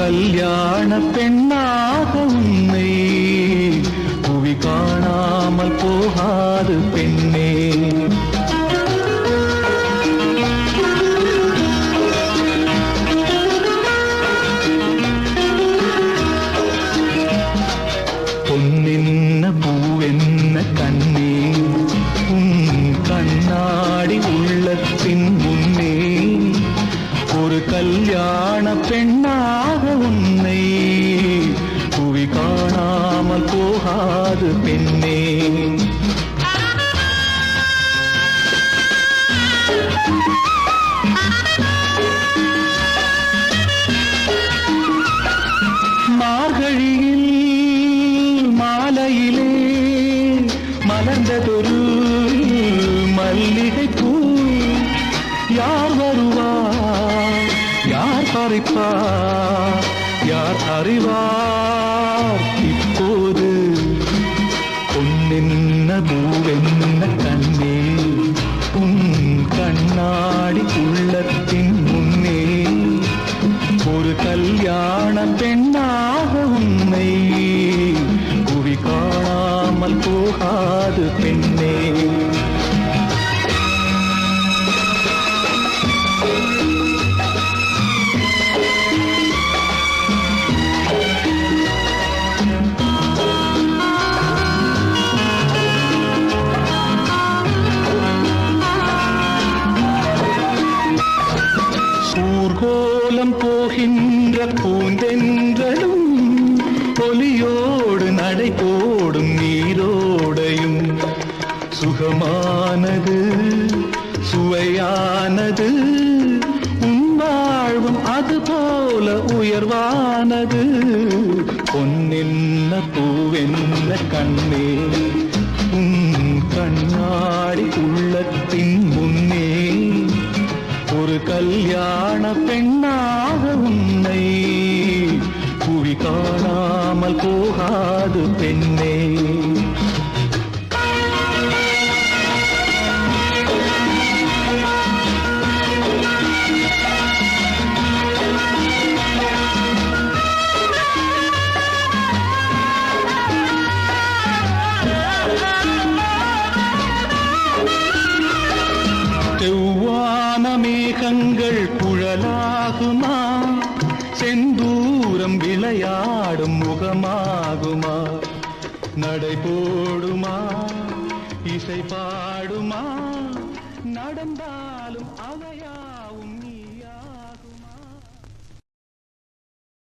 கல்யாண பெண் கல்யாண பெண்ணாக உன்னை புவி காணாமல் போகாது பெண்ணே. மார்கழியில் மாலையிலே மலர்ந்ததொரு மல்லி விசாரிப்பார் யார் அறிவார் இப்போது? பொன்னென்ன பூவென்ன கண்ணே உன் கண்ணாடி உள்ளத்தின் முன்னே ஒரு கல்யாண பெண்ணாக உன்னை புவி காணாமல் போகாது பெண்ணே. நின்ற பூந்தென்றலும் பொலியோடு நடை போடும் நீரோடையும். சுகமானது சுவையானது உன்வாழ்வும் அதுபோல உயர்வானது. பொன்னென்ன பூவென்ன கண்ணே உன் ஒரு கல்யாண பெண்ணாக உன்னை புவி காணாமல் போகாது பெண்ணே. குழலாகுமா செந்தூரம் விளையாடும் முகமாகுமா? நடை போடுமா? இசை பாடுமா? நடந்தாலும் அவையா